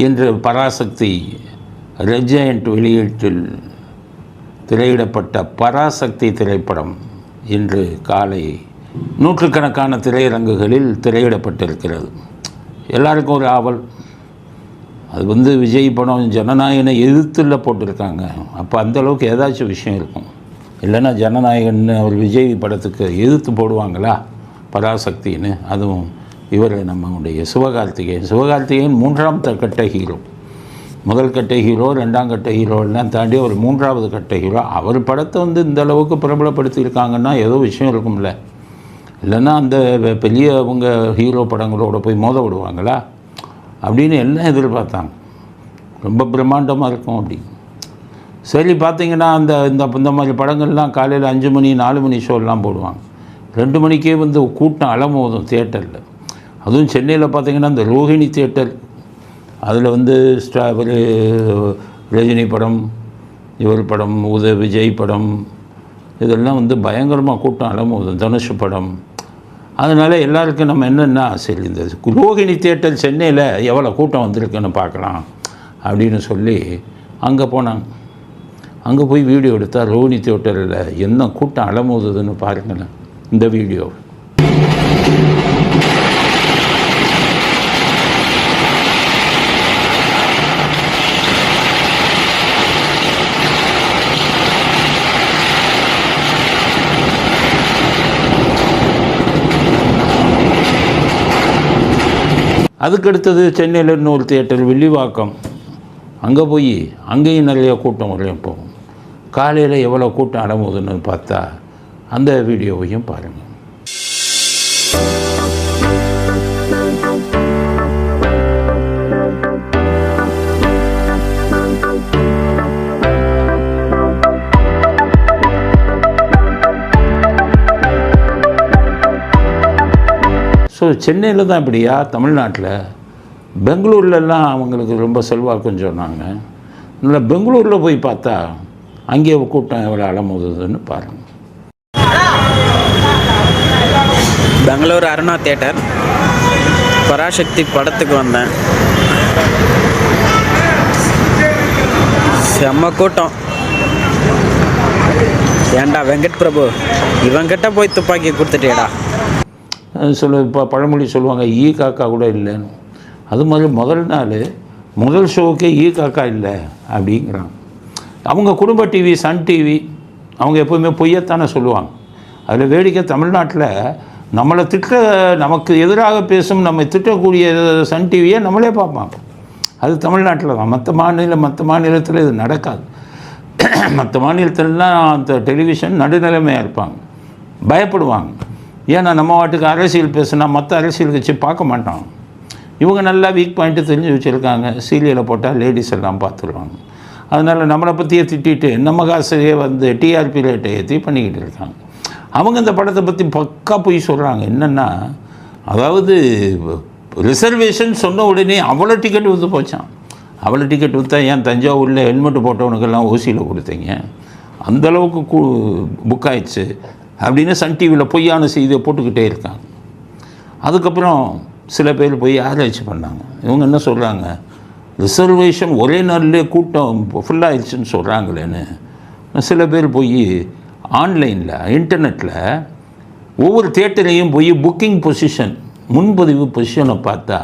இன்று பராசக்தி ரெஜெயண்ட் வெளியீட்டில் திரையிடப்பட்ட பராசக்தி திரைப்படம் இன்று காலை நூற்றுக்கணக்கான திரையரங்குகளில் திரையிடப்பட்டிருக்கிறது. எல்லாருக்கும் ஒரு ஆவல். அது வந்து விஜய் படம் ஜனநாயகனை எதிர்த்துல போட்டிருக்காங்க. அப்போ அந்தளவுக்கு ஏதாச்சும் விஷயம் இருக்கும். இல்லைன்னா ஜனநாயகன் அவர் விஜய் படத்துக்கு எதிர்த்து போடுவாங்களா? பராசக்தின்னு. அதுவும் இவர் நம்முடைய சிவகார்த்திகேயன். சிவகார்த்திகேயன் மூன்றாம் த- கட்ட ஹீரோ முதல் கட்ட ஹீரோ ரெண்டாம் கட்ட ஹீரோலாம் தாண்டி ஒரு மூன்றாவது கட்ட ஹீரோ அவர் படத்தை வந்து இந்த அளவுக்கு பிரபலப்படுத்தியிருக்காங்கன்னா ஏதோ விஷயம் இருக்கும்ல. இல்லைன்னா அந்த வெ- பெரியவங்க ஹீரோ படங்களோட போய் மோத விடுவாங்களா? அப்படின்னு எல்லாம் எதிர்பார்த்தாங்க. ரொம்ப பிரம்மாண்டமாக இருக்கும் அப்படி. சரி பார்த்தீங்கன்னா அந்த இந்த இந்த மாதிரி படங்கள்லாம் காலையில் அஞ்சு மணி நாலு மணி ஷோலாம் போடுவாங்க. ரெண்டு மணிக்கே வந்து கூட்டம் அலமோதும் தியேட்டரில் அதுவும் சென்னையில் பார்த்தீங்கன்னா இந்த ரோஹிணி தியேட்டர் அதில் வந்து ஸ்டா ஒரு ரஜினி படம் இவர் படம் உத விஜய் படம் இதெல்லாம் வந்து பயங்கரமாக கூட்டம் அலமோதும் தனுஷ் படம். அதனால் எல்லாருக்கும் நம்ம என்னென்னா சரி இந்த ரோஹிணி தியேட்டர் சென்னையில் எவ்வளோ கூட்டம் வந்திருக்குன்னு பார்க்கலாம் அப்படின்னு சொல்லி அங்கே போனாங்க. அங்கே போய் வீடியோ எடுத்தால் ரோஹிணி தியேட்டரில் என்ன கூட்டம் அலமோதுதுன்னு பாருங்களேன். இந்த வீடியோ அதுக்கடுத்தது சென்னையில் இன்னொரு தியேட்டர் வில்லிவாக்கம். அங்கே போய் அங்கேயும் நிறைய கூட்டம் வரையும் போகும் காலையில் எவ்வளோ கூட்டம் அடமுதுன்னு பார்த்தா அந்த வீடியோவையும் பாருங்கள் சென்னையில் தான் இப்படியா? தமிழ்நாட்டில்? பெங்களூர்லலாம் அவங்களுக்கு ரொம்ப செல்வாக்குன்னு சொன்னாங்க. இல்லை பெங்களூரில் போய் பார்த்தா அங்கே கூட்டம் எவ்வளோ அலமுதுன்னு பாருங்கள் பெங்களூர் அருணா தேட்டர் பராசக்தி படத்துக்கு வந்தேன். செம்ம கூட்டம். ஏண்டா வெங்கட் பிரபு? இவங்கிட்ட போய் துப்பாக்கி கொடுத்துட்டேடா சொல்ல இப்போ பழமொழி சொல்லுவாங்க ஈ காக்கா கூட இல்லைன்னு. அது மாதிரி முதல் நாள் முதல் ஷோக்கே ஈ காக்கா இல்லை அப்படிங்கிறாங்க. அவங்க குடும்ப டிவி சன் டிவி அவங்க எப்போவுமே பொய்யத்தானே சொல்லுவாங்க. அதில் வேடிக்கை தமிழ்நாட்டில் நம்மளை திட்ட நமக்கு எதிராக பேசும் நம்ம திட்டக்கூடிய சன் டிவியை நம்மளே பார்ப்பாங்க. அது தமிழ்நாட்டில் தான். மற்ற மாநிலம் மற்ற மாநிலத்தில் இது நடக்காது. மற்ற மாநிலத்திலலாம் அந்த டெலிவிஷன் நடுநிலைமையாக இருப்பாங்க. பயப்படுவாங்க. ஏன்னா நம்ம வாட்டுக்கு அரசியல் பேசுனா மற்ற அரசியல் கட்சி பார்க்க மாட்டான் இவங்க நல்லா வீக் பாயிண்ட்டு தெரிஞ்சு வச்சுருக்காங்க. சீரியலை போட்டால் லேடிஸ் எல்லாம் பார்த்துருவாங்க. அதனால் நம்மளை பற்றியே திட்டிட்டு நம்ம காசையே வந்து டிஆர்பி ரேட்டை ஏற்றி பண்ணிக்கிட்டு இருக்காங்க. அவங்க இந்த படத்தை பற்றி பக்கா போய் சொல்கிறாங்க என்னென்னா அதாவது ரிசர்வேஷன் சொன்ன உடனே அவ்வளோ டிக்கெட் விற்று போச்சான் அவ்வளோ டிக்கெட் விற்றா ஏன் தஞ்சாவூரில் ஹெல்மெட் போட்டவனுக்கெல்லாம் ஓசியில் கொடுத்தீங்க? அந்தளவுக்கு கூ புக் ஆயிடுச்சு. அப்படின்னு சன் டிவியில் பொய்யான செய்தியை போட்டுக்கிட்டே இருக்காங்க. அதுக்கப்புறம் சில பேர் போய் ஆராய்ச்சி பண்ணாங்க. இவங்க என்ன சொல்கிறாங்க ரிசர்வேஷன் ஒரே நாள்லேயே கூட்டம் ஃபுல்லாகிடுச்சுன்னு சொல்கிறாங்களேன்னு சில பேர் போய் ஆன்லைனில் இன்டர்நெட்டில் ஒவ்வொரு தேட்டரையும் போய் புக்கிங் பொசிஷன் முன்பதிவு பொசிஷனை பார்த்தா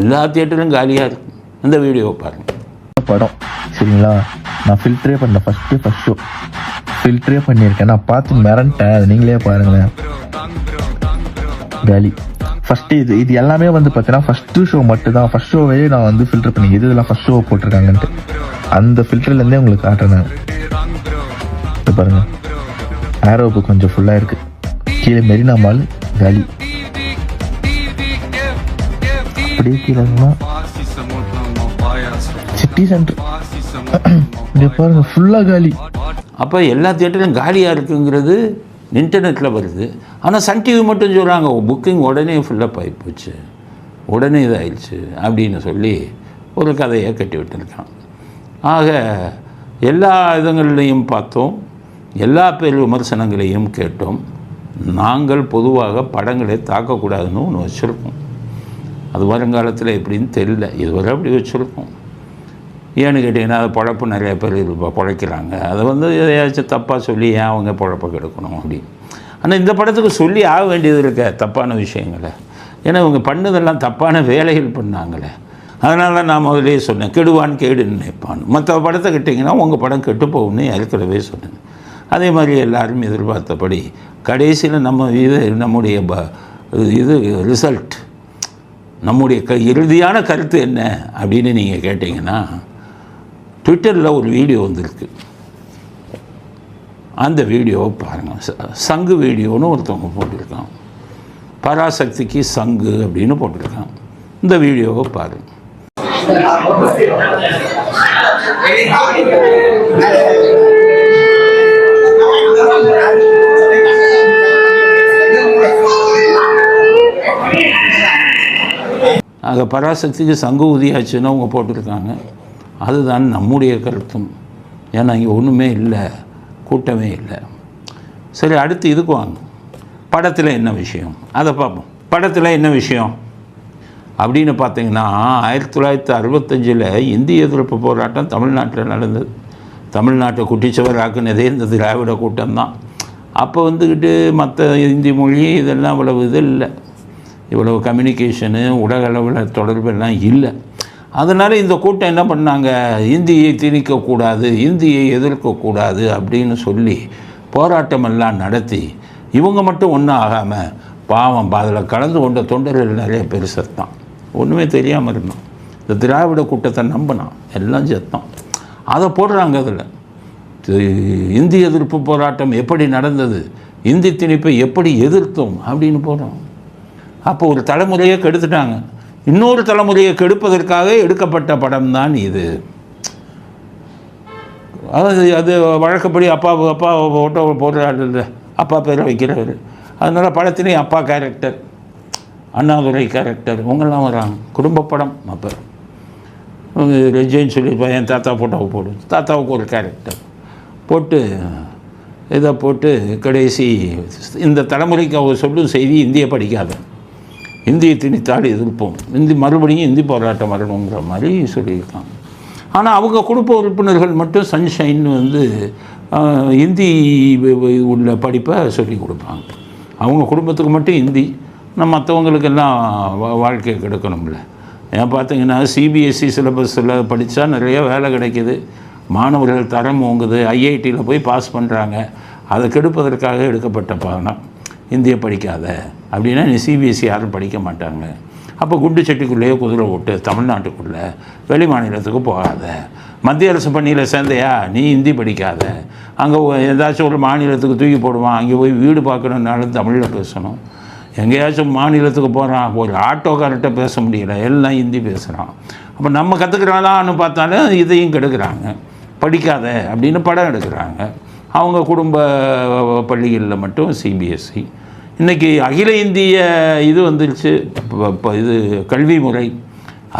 எல்லா தேட்டரும் காலியாக இருக்கும் இந்த வீடியோவை பாருங்கள் படம் சரிங்களா? நான் ஃபில்டரே பண்ண ஃபஸ்ட்டு ஃபஸ்ட் ஷோ ஃபில்டரே பண்ணியிருக்கேன். நான் பார்த்து மிரண்டேன். அது நீங்களே பாருங்களேன். காலி ஃபஸ்ட்டு இது இது எல்லாமே வந்து பார்த்தீங்கன்னா ஃபஸ்ட்டு ஷோ மட்டும் தான் ஃபஸ்ட் ஷோவே நான் வந்து ஃபில்டர் பண்ணி எது இதெல்லாம் ஃபஸ்ட் ஷோ போட்டிருக்காங்கன்ட்டு. அந்த ஃபில்டர்லேருந்தே உங்களுக்கு காட்டுறேன் இது பாருங்க. ஆரோப்பு கொஞ்சம் ஃபுல்லாக இருக்குது கீழே மெரினா மால் காலி அப்படியே கீழே சிட்டி சென்டர் இங்கே பாருங்க ஃபுல்லாக காலி அப்போ எல்லா தியேட்டரும் காலியாக இருக்குங்கிறது இன்டர்நெட்டில் வருது. ஆனால் சன் டிவி மட்டும் சொல்கிறாங்க புக்கிங் உடனே ஃபுல்லப் ஆகி போச்சு. உடனே இதாயிடுச்சு. அப்படின்னு சொல்லி ஒரு கதையை கட்டி விட்டுருக்கான் ஆக எல்லா இதங்கள்லையும் பார்த்தோம் எல்லா பேர் விமர்சனங்களையும் கேட்டோம். நாங்கள் பொதுவாக படங்களை தாக்கக்கூடாதுன்னு ஒன்று வச்சுருக்கோம். அது வருங்காலத்தில் எப்படின்னு தெரியல. இதுவரை அப்படி வச்சுருக்கோம். ஏன்னு கேட்டிங்கன்னா அது பொழப்பு நிறைய பேர் இப்போ பொழைக்கிறாங்க. அதை வந்து எதையாச்சும் தப்பாக சொல்லி ஏன் அவங்க பொழப்ப கெடுக்கணும் அப்படின்னு ஆனால் இந்த படத்துக்கு சொல்லி ஆக வேண்டியது இருக்க தப்பான விஷயங்களை. ஏன்னா இவங்க பண்ணதெல்லாம் தப்பான வேலைகள் பண்ணாங்களே. அதனால தான் நான் முதலே சொன்னேன் கெடுவான் கேடுன்னு நினைப்பான். மற்ற படத்தை கிட்டிங்கன்னா உங்கள் படம் கெட்டு போகும்னு ஏற்கனவே சொன்னேன். அதே மாதிரி எல்லாரும் எதிர்பார்த்தபடி கடைசியில் நம்ம இது நம்முடைய ப- இது ரிசல்ட் நம்முடைய க இறுதியான கருத்து என்ன அப்படின்னு நீங்கள் கேட்டிங்கன்னா ட்விட்டரில் ஒரு வீடியோ வந்திருக்கு. அந்த வீடியோவை பாருங்கள் சங்கு வீடியோன்னு ஒருத்தவங்க போட்டிருக்கான். பராசக்திக்கு சங்கு அப்படின்னு போட்டிருக்கான். இந்த வீடியோவை பாருங்கள் அங்கே பராசக்திக்கு சங்கு உதியாச்சுன்னு அவங்க போட்டிருக்காங்க. அதுதான் நம்முடைய கருத்தும். ஏன்னா இங்கே ஒன்றுமே இல்லை கூட்டமே இல்லை. சரி அடுத்து இதுக்கு வாங்க. படத்தில் என்ன விஷயம்? அதை பார்ப்போம். படத்தில் என்ன விஷயம்? அப்படின்னு பார்த்தீங்கன்னா ஆயிரத்தி தொள்ளாயிரத்தி அறுபத்தஞ்சில் இந்திய எதிர்ப்பு போராட்டம் தமிழ்நாட்டில் நடந்தது. தமிழ்நாட்டை குட்டிச்சவர் ஆக்குனதே இந்த திராவிட கூட்டம்தான் அப்போ வந்துக்கிட்டு மற்ற இந்தி மொழி இதெல்லாம் இவ்வளவு இது இல்லை. இவ்வளவு கம்யூனிகேஷனு உலக அளவில் தொடர்பு எல்லாம் இல்லை. அதனால் இந்த கூட்டம் என்ன பண்ணாங்க? இந்தியை திணிக்கக்கூடாது இந்தியை எதிர்க்கக்கூடாது அப்படின்னு சொல்லி போராட்டமெல்லாம் நடத்தி இவங்க மட்டும் ஒன்றும் ஆகாமல் பாவம் அதில் கலந்து கொண்ட தொண்டர்கள் நிறைய பேர் செத்தான். ஒன்றுமே தெரியாமல் இருந்தான். இந்த திராவிட கூட்டத்தை நம்பினான். எல்லாம் செத்தான். அதை போடுறாங்க அதில். இந்திய எதிர்ப்பு போராட்டம் எப்படி நடந்தது? இந்தி திணிப்பை எப்படி எதிர்த்தோம்? அப்படின்னு போடுறோம் அப்போ ஒரு தலைமுறையை கெடுத்துட்டாங்க. இன்னொரு தலைமுறையை கெடுப்பதற்காக எடுக்கப்பட்ட படம் தான் இது. அது அது வழக்கப்படி அப்பா அப்பா ஓட்டோ போடுறாரு இல்லை அப்பா பேரை வைக்கிறவர். அதனால் படத்துலேயும் அப்பா கேரக்டர் அண்ணாதுரை கேரக்டர் இவங்கெல்லாம் வராங்க. குடும்ப படம் அப்போ. ரெஜின்னு சொல்லியிருப்பா என் தாத்தா ஃபோட்டோவை போடு. தாத்தாவுக்கு ஒரு கேரக்டர் போட்டு இதை போட்டு கடைசி இந்த தலைமுறைக்கு அவர் சொல்லும் செய்தி இந்திய படிக்காத. இந்தியை திணித்தால் எதிர்ப்போம். இந்தி மறுபடியும் இந்தி போராட்டம் வரணுங்கிற மாதிரி சொல்லியிருக்காங்க. ஆனால் அவங்க குடும்ப உறுப்பினர்கள் மட்டும் சன்ஷைன் வந்து இந்தி உள்ள படிப்பை சொல்லி கொடுப்பாங்க. அவங்க குடும்பத்துக்கு மட்டும் இந்தி. நம்ம மற்றவங்களுக்கெல்லாம் வா- வாழ்க்கையை கெடுக்கணும்ல. ஏன் பார்த்தீங்கன்னா சிபிஎஸ்சி சிலபஸில் படித்தா நிறைய வேலை கிடைக்குது. மாணவர்கள் தரம் ஓங்குது. ஐஐடியில் போய் பாஸ் பண்ணுறாங்க அதை கெடுப்பதற்காக எடுக்கப்பட்ட பாடம். இந்திய படிக்காத. அப்படின்னா நீ சிபிஎஸ்சி யாரும் படிக்க மாட்டாங்க. அப்போ குண்டு சட்டிக்குள்ளேயே குதிரை ஓட்டு தமிழ்நாட்டுக்குள்ளே வெளி மாநிலத்துக்கு போகாத. மத்திய அரசு பணியில் சேர்ந்தையா? நீ ஹிந்தி படிக்காத. அங்கே ஏதாச்சும் ஒரு மாநிலத்துக்கு தூக்கி போடுவான். அங்கே போய் வீடு பார்க்கணுன்னாலும் தமிழில் பேசணும். எங்கேயாச்சும் மாநிலத்துக்கு போகிறான் ஒரு ஆட்டோக்கார்ட்ட பேச முடியல. எல்லாம் ஹிந்தி பேசுகிறான் அப்போ நம்ம கற்றுக்கிறாளான்னு பார்த்தாலும் இதையும் கெடுக்கிறாங்க. படிக்காத அப்படின்னு படம் எடுக்கிறாங்க. அவங்க குடும்ப பள்ளிகளில் மட்டும் சிபிஎஸ்சி இன்றைக்கி அகில இந்திய இது வந்துருச்சு. இப்போ இது கல்வி முறை.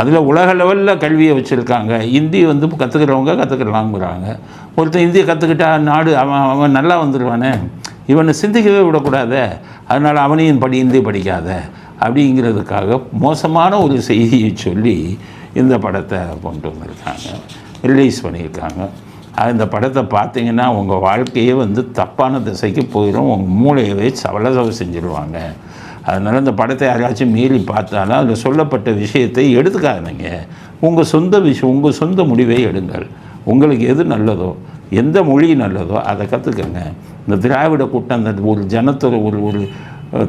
அதில் உலக லெவலில் கல்வியை வச்சுருக்காங்க. ஹிந்தி வந்து கற்றுக்கிறவங்க கற்றுக்கலாங்கிறாங்க ஒருத்தன் இந்தியை கற்றுக்கிட்டா நாடு அவன் அவன் நல்லா வந்துடுவானே இவனை சிந்திக்கவே விடக்கூடாத. அதனால் அவனையும் படி இந்தி படிக்காத. அப்படிங்கிறதுக்காக மோசமான ஒரு செய்தியை சொல்லி இந்த படத்தை கொண்டு வந்திருக்காங்க. ரிலீஸ் பண்ணியிருக்காங்க. இந்த படத்தை பார்த்தீங்கன்னா உங்கள் வாழ்க்கையே வந்து தப்பான திசைக்கு போயிடும் உங்கள் மூளையவே சவலசவ செஞ்சுருவாங்க. அதனால் இந்த படத்தை யாராச்சும் மீறி பார்த்தாலும் அதில் சொல்லப்பட்ட விஷயத்தை எடுத்துக்காதீங்க. உங்கள் சொந்த விஷயம் உங்கள் சொந்த முடிவை எடுங்கள். உங்களுக்கு எது நல்லதோ எந்த மொழி நல்லதோ அதை கற்றுக்கங்க இந்த திராவிட கூட்டம் அந்த ஒரு ஜனத்தோட ஒரு ஒரு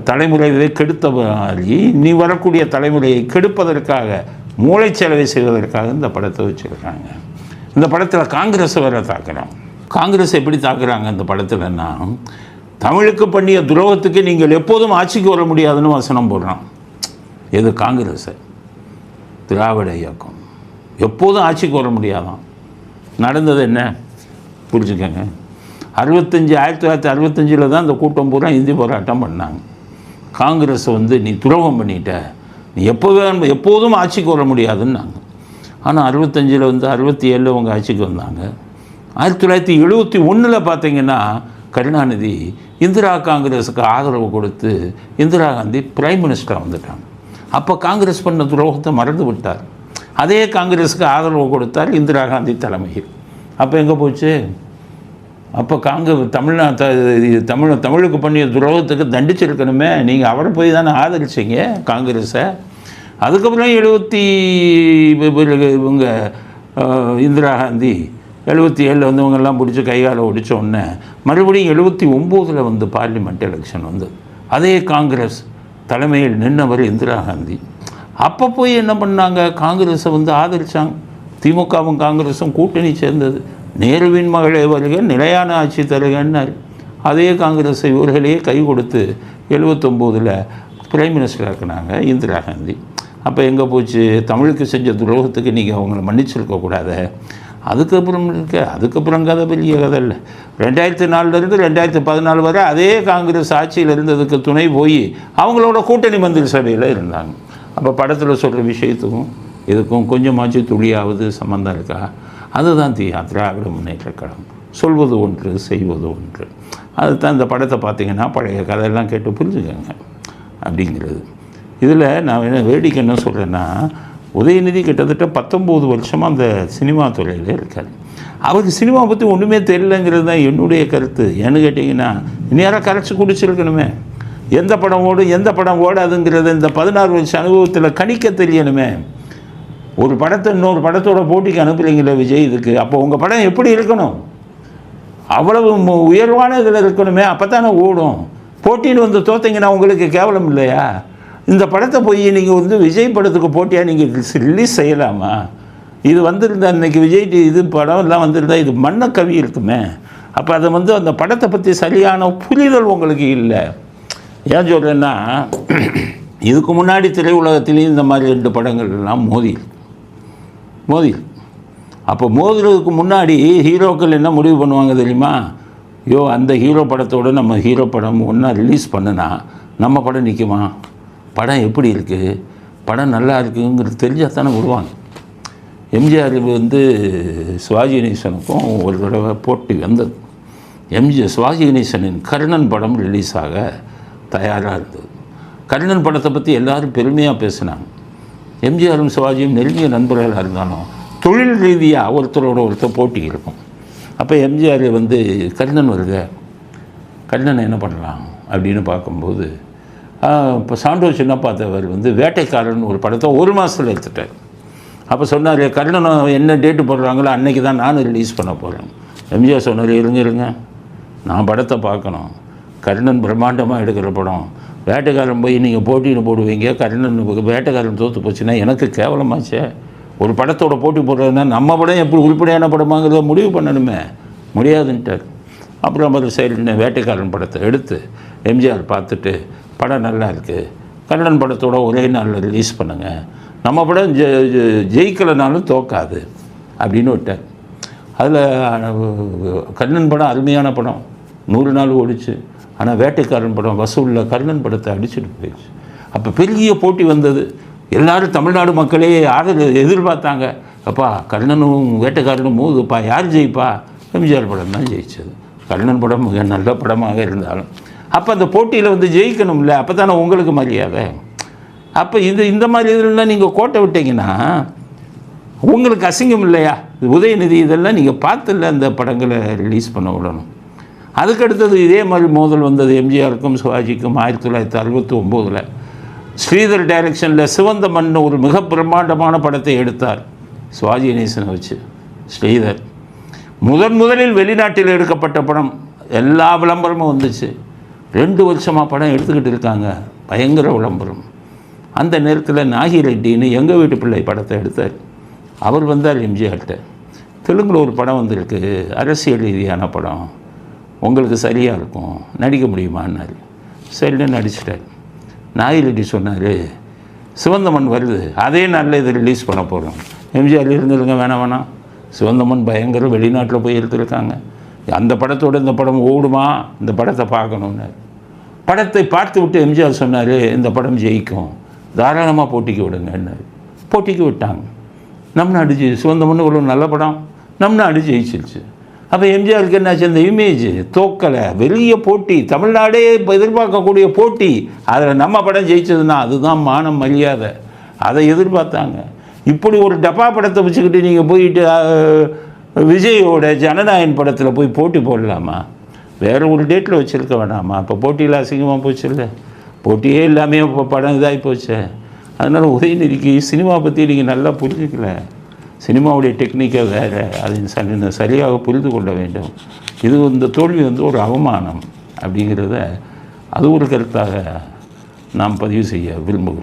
தலைமுறையை கெடுத்த மாதிரி நீ வரக்கூடிய தலைமுறையை கெடுப்பதற்காக மூளைச்சலவை செய்வதற்காக இந்த படத்தை வச்சுருக்காங்க. இந்த படத்தில் காங்கிரஸ் வேற தாக்குறாங்க காங்கிரஸ் எப்படி தாக்குறாங்க இந்த படத்துலன்னா தமிழுக்கு பண்ணிய துரோகத்துக்கு நீங்கள் எப்போதும் ஆட்சிக்கு வர முடியாதுன்னு வசனம் போடுறான் எது காங்கிரஸ்? திராவிட இயக்கம். எப்போதும் ஆட்சிக்கு வர முடியாதான். நடந்தது என்ன? புரிஞ்சுக்கங்க. அறுபத்தஞ்சி ஆயிரத்தி தொள்ளாயிரத்தி அறுபத்தஞ்சில் தான் இந்த கூட்டம் பூரா இந்தி போராட்டம் பண்ணாங்க. காங்கிரஸ் வந்து நீ துரோகம் பண்ணிட்ட. நீ எப்போ எப்போதும் ஆட்சிக்கு வர முடியாதுன்னாங்க. ஆனால் அறுபத்தஞ்சில் வந்து அறுபத்தி ஏழில் அவங்க ஆட்சிக்கு வந்தாங்க. ஆயிரத்தி தொள்ளாயிரத்தி எழுபத்தி ஒன்றில் பார்த்தீங்கன்னா கருணாநிதி இந்திரா காங்கிரஸுக்கு ஆதரவு கொடுத்து இந்திரா காந்தி பிரைம் மினிஸ்டராக வந்துட்டாங்க. அப்போ காங்கிரஸ் பண்ண துரோகத்தை மறந்து விட்டார். அதே காங்கிரஸுக்கு ஆதரவு கொடுத்தார் இந்திரா காந்தி தலைமையில். அப்போ எங்கே போச்சு? அப்போ காங்கிரஸ் தமிழ்நாட்டு தமிழ் தமிழுக்கு பண்ணிய துரோகத்துக்கு தண்டிச்சிருக்கணுமே. நீங்கள் அவரை போய் தானே ஆதரிச்சீங்க காங்கிரஸை. அதுக்கப்புறம் எழுபத்தி இவங்க இந்திரா காந்தி எழுபத்தி ஏழில் வந்து இவங்கெல்லாம் பிடிச்சி கையால் ஒடிச்ச உடனே மறுபடியும் எழுபத்தி ஒம்போதில் வந்து பார்லிமெண்ட் எலெக்ஷன் வந்து அதே காங்கிரஸ் தலைமையில் நின்றவர் இந்திரா காந்தி. அப்போ போய் என்ன பண்ணாங்க? காங்கிரஸை வந்து ஆதரித்தாங்க திமுகவும் காங்கிரஸும் கூட்டணி சேர்ந்தது. நேருவின் மகளே வருக நிலையான ஆட்சி தருகன்னார். அதே காங்கிரஸ் இவர்களையே கை கொடுத்து எழுபத்தொம்போதில் பிரைம் மினிஸ்டர் ஆக்குனாங்க இந்திரா காந்தி. அப்போ எங்கே போச்சு? தமிழுக்கு செஞ்ச துரோகத்துக்கு நீங்கள் அவங்கள மன்னிச்சிருக்கக்கூடாத. அதுக்கப்புறம் இருக்க அதுக்கப்புறம் கதை பெரிய கதை இல்லை. ரெண்டாயிரத்தி நாலுலேருந்து ரெண்டாயிரத்தி பதினாலு வரை அதே காங்கிரஸ் ஆட்சியில் இருந்ததுக்கு துணை போய் அவங்களோட கூட்டணி மந்திரி சபையில் இருந்தாங்க. அப்போ படத்தில் சொல்கிற விஷயத்துக்கும் இதுக்கும் கொஞ்சமாச்சு துளியாவது சம்மந்தம் இருக்கா? அதுதான் தி திராவிட முன்னேற்ற கழகம். சொல்வது ஒன்று செய்வது ஒன்று. அதுதான் இந்த படத்தை பார்த்தீங்கன்னா பழைய கதையெல்லாம் கேட்டு புரிஞ்சுக்கோங்க. அப்படிங்கிறது. இதில் நான் என்ன வேடிக்கை என்ன சொல்கிறேன்னா உதயநிதி கிட்டத்தட்ட பத்தொம்போது வருஷமாக அந்த சினிமா துறையில் இருக்கார். அவருக்கு சினிமா பற்றி ஒன்றுமே தெரியலங்கிறது தான் என்னுடைய கருத்து. ஏன்னு கேட்டிங்கன்னா நேராக கரைச்சி குடிச்சிருக்கணுமே? எந்த படம் ஓடும் எந்த படம் ஓடாதுங்கிறத இந்த பதினாறு வருஷம் அனுபவத்தில் கணிக்க தெரியணுமே? ஒரு படத்தை இன்னொரு படத்தோட போட்டிக்கு அனுப்புகிறீங்களே விஜய் இதுக்கு. அப்போ உங்கள் படம் எப்படி இருக்கணும்? அவ்வளவு உயர்வான இதில் இருக்கணுமே அப்போ தானே ஓடும். போட்டின்னு வந்து தோத்தீங்கன்னா உங்களுக்கு கேவலம் இல்லையா? இந்த படத்தை போய் நீங்கள் வந்து விஜய் படத்துக்கு போட்டியாக நீங்கள் ரிலீஸ் செய்யலாமா? இது வந்திருந்தா இன்றைக்கி விஜய் இது படம் எல்லாம் வந்திருந்தா இது மண்ண கவி இருக்குமே. அப்போ அதை வந்து அந்த படத்தை பற்றி சரியான புரிதல் உங்களுக்கு இல்லை. ஏன் சொல்கிறேன்னா இதுக்கு முன்னாடி திரையுலகத்திலையும் இந்த மாதிரி ரெண்டு படங்கள் எல்லாம் மோதி மோதி அப்போ மோதுறதுக்கு முன்னாடி ஹீரோக்கள் என்ன முடிவு பண்ணுவாங்க தெரியுமா? ஐயோ அந்த ஹீரோ படத்தோட நம்ம ஹீரோ படம் ஒன்றா ரிலீஸ் பண்ணுனா நம்ம படம் நிற்குமா படம் எப்படி இருக்குது படம் நல்லா இருக்குங்கிறது தெரிஞ்சால் தானே விடுவாங்க. எம்ஜிஆர் வந்து சிவாஜி கணேசனுக்கும் ஒரு தடவை போட்டி வந்தது. எம்ஜி சிவாஜி கணேசனின் கர்ணன் படம் ரிலீஸ் ஆக தயாராக இருந்தது. கர்ணன் படத்தை பற்றி எல்லோரும் பெருமையாக பேசினாங்க. எம்ஜிஆரும் சிவாஜியும் நெருங்கிய நண்பர்களாக இருந்தாலும் தொழில் ரீதியாக ஒருத்தரோட ஒருத்தர் போட்டி இருக்கும். அப்போ எம்ஜிஆர் வந்து கர்ணன் வருக. கர்ணனை என்ன பண்ணலாம்? அப்படின்னு பார்க்கும்போது இப்போ சாண்டோ சின்னப்பா தேவர் வந்து வேட்டைக்காரன் ஒரு படத்தை ஒரு மாதத்தில் எடுத்துட்டார். அப்போ சொன்னார் கர்ணனை என்ன டேட்டு போடுறாங்களோ அன்னைக்கு தான் நானும் ரிலீஸ் பண்ண போகிறேன் எம்ஜிஆர் சொன்னார் இருங்க இருங்க. நான் படத்தை பார்க்கணும். கர்ணன் பிரம்மாண்டமாக எடுக்கிற படம். வேட்டைக்காரன் போய் நீங்கள் போட்டின்னு போடுவீங்க கருணன் வேட்டைக்காரன் தோற்று போச்சுன்னா எனக்கு கேவலமாச்சே. ஒரு படத்தோட போட்டி போடுறதுன்னா நம்ம படம் எப்படி உருப்படியான படமாங்கிறத முடிவு பண்ணணுமே. முடியாதுன்ட்டார். அப்புறம் அவர் சைடு வேட்டைக்காரன் படத்தை எடுத்து எம்ஜிஆர் பார்த்துட்டு படம் நல்லா இருக்குது கர்ணன் படத்தோட ஒரே நாளில் ரிலீஸ் பண்ணுங்கள் நம்ம படம் ஜெ ஜெயிக்கலைனாலும் தோக்காது அப்படின்னு விட்டேன். அதில் கர்ணன் படம் அருமையான படம். நூறு நாள் ஓடிச்சு. ஆனால் வேட்டைக்காரன் படம் வசூலில் கர்ணன் படத்தை அடிச்சுட்டு போயிடுச்சு. அப்போ பெரிய போட்டி வந்தது. எல்லாரும் தமிழ்நாடு மக்களே ஆதரவு எதிர்பார்த்தாங்க. அப்பா கர்ணனும் வேட்டைக்காரனும் மோதுப்பா யார் ஜெயிப்பா? எம்ஜிஆர் படம் தான் ஜெயிச்சது. கர்ணன் படம் மிக நல்ல படமாக இருந்தாலும். அப்போ அந்த போட்டியில் வந்து ஜெயிக்கணும்ல அப்போ தானே உங்களுக்கு மரியாதை? அப்போ இது இந்த மாதிரி இதெல்லாம் நீங்கள் கோட்டை விட்டீங்கன்னா உங்களுக்கு அசிங்கம் இல்லையா? உதயநிதி இதெல்லாம் நீங்கள் பார்த்துல அந்த படங்களை ரிலீஸ் பண்ண விடணும். அதுக்கு அடுத்தது இதே மாதிரி மோதல் வந்தது எம்ஜிஆருக்கும் சிவாஜிக்கும் ஆயிரத்தி தொள்ளாயிரத்தி அறுபத்தி ஒம்போதில் ஸ்ரீதர் டைரக்ஷனில் சிவந்த மண் ஒரு மிக பிரம்மாண்டமான படத்தை எடுத்தார் சிவாஜி கணேசனை வச்சு. ஸ்ரீதர். முதன் முதலில் வெளிநாட்டில் எடுக்கப்பட்ட படம் எல்லா விளம்பரமும் வந்துச்சு. ரெண்டு வருஷமாக படம் எடுத்துக்கிட்டு இருக்காங்க. பயங்கர விளம்பரம். அந்த நேரத்தில் நாகி ரெட்டின்னு எங்கள் வீட்டு பிள்ளை படத்தை எடுத்தார். அவர் வந்தார் எம்ஜிஆர்கிட்ட. தெலுங்கில் ஒரு படம் வந்திருக்கு. அரசியல் ரீதியான படம். உங்களுக்கு சரியாக இருக்கும். நடிக்க முடியுமான்னார். சரின்னு நடிச்சிட்டார். நாகி ரெட்டி சொன்னார் சிவந்தமன் வருது. அதே நாளில் இதை ரிலீஸ் பண்ண போகிறோம் எம்ஜிஆர் இருந்துருங்க வேணாம் வேணாம். சிவந்தமன் பயங்கர வெளிநாட்டில் போய் எடுத்திருக்காங்க அந்த படத்தோட இந்த படம் ஓடுமா? இந்த படத்தை பார்க்கணுன்னாரு படத்தை பார்த்து விட்டு எம்ஜிஆர் சொன்னார் இந்த படம் ஜெயிக்கும். தாராளமாக போட்டிக்கு விடுங்கன்னாரு. போட்டிக்கு விட்டாங்க. நம் நாடு ஜெயி சுதந்திரம்னு ஒரு நல்ல படம். நம் நாடு ஜெயிச்சிருச்சு. அப்போ எம்ஜிஆருக்கு என்னாச்சு? அந்த இமேஜ் தோக்கலை வெளிய போட்டி தமிழ்நாடே இப்போ எதிர்பார்க்கக்கூடிய போட்டி. அதில் நம்ம படம் ஜெயிச்சதுன்னா அதுதான் மானம் மரியாதை. அதை எதிர்பார்த்தாங்க. இப்படி ஒரு டப்பா படத்தை வச்சுக்கிட்டு நீங்கள் போயிட்டு விஜயோட ஜனநாயகன் படத்தில் போய் போட்டி போடலாமா? வேற ஒரு டேட்டில் வச்சுருக்க வேணாமா? இப்போ போட்டியில் அசிங்கமாக போச்சு இல்லை போட்டியே இல்லாமல் இப்போ படம் இதாகி போச்சு. அதனால் உதயநிதிக்கு சினிமா பற்றி நீங்கள் நல்லா புரிஞ்சுக்கல. சினிமாவுடைய டெக்னிக்கை வேறு. அதை சரி சரியாக புரிந்து கொள்ள வேண்டும். இது இந்த தோல்வி வந்து ஒரு அவமானம் அப்படிங்கிறத அது ஒரு கருத்தாக நாம் பதிவு செய்ய விரும்புகிறோம்.